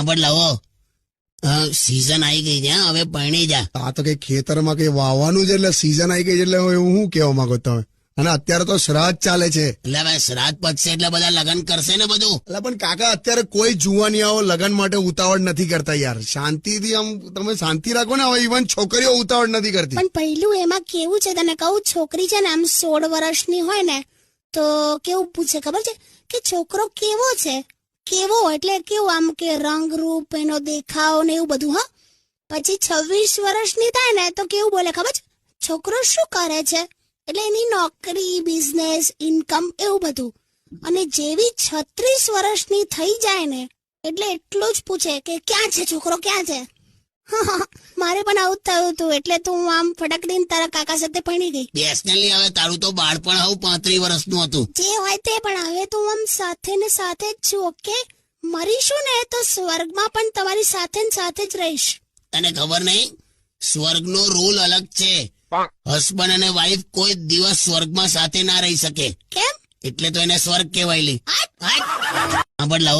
હા લાવો. સીઝન આવી ગઈ છે હવે પરણી જા. આ તો કઈ ખેતરમાં કઈ વાવવાનું છે એટલે સીઝન આવી ગઈ છે એટલે હું શું કેવા માંગો તમે? અને અત્યારે તો શ્રાદ્ધ ચાલે છે. એટલે ભાઈ શ્રાદ્ધ પતશે એટલે બધા લગ્ન કરશે ને બધું. એટલે પણ કાકા અત્યારે કોઈ જુવાનિયાઓ લગ્ન માટે ઉતાવળ નથી કરતા યાર. શાંતિથી આમ તમે શાંતિ રાખો ને હવે ઇવન છોકરીઓ ઉતાવળ નથી કરતી. પણ પહેલું એમાં કેવું છે? તને કહું છોકરી છે ને આમ સોળ વર્ષની હોય ને તો કેવું પૂછે ખબર છે? કે છોકરો કેવો છે? કેવો? એટલે કેવું આમ કે રંગ રૂપ, એનો દેખાવ ને એવું બધું, હા? પછી છવ્વીસ વર્ષની થાય ને, તો કેવું બોલે ખબર છે? છોકરો શું કરે છે? એટલે એની નોકરી, બિઝનેસ, ઇન્કમ એવું બધું. અને જેવી છત્રીસ વર્ષની થઈ જાય ને, એટલે એટલું જ પૂછે કે ક્યાં છે છોકરો? ક્યાં છે? મારે પણ આવું થયું હતું એટલે તો હું આમ ફટક દઈને તારા કાકા સાથે ભણી ગઈ. બેસનલી હવે તારું તો બાળપણ હવે પાંત્રી વર્ષનું હતું. જે હોય તે પણ હવે તો આમ સાથે ને સાથે જ છું ઓકે? મરીશું ને તો સ્વર્ગમાં પણ તમારી સાથે ને સાથે જ રહીશ. તને ખબર નહીં? સ્વર્ગનો રૂલ અલગ છે. હસબન્ડ અને વાઈફ કોઈ દિવસ સ્વર્ગમાં સાથે ના રહી શકે. કેમ? એટલે તો એને સ્વર્ગ કહેવાય લી. હટ! હા પણ લાવો.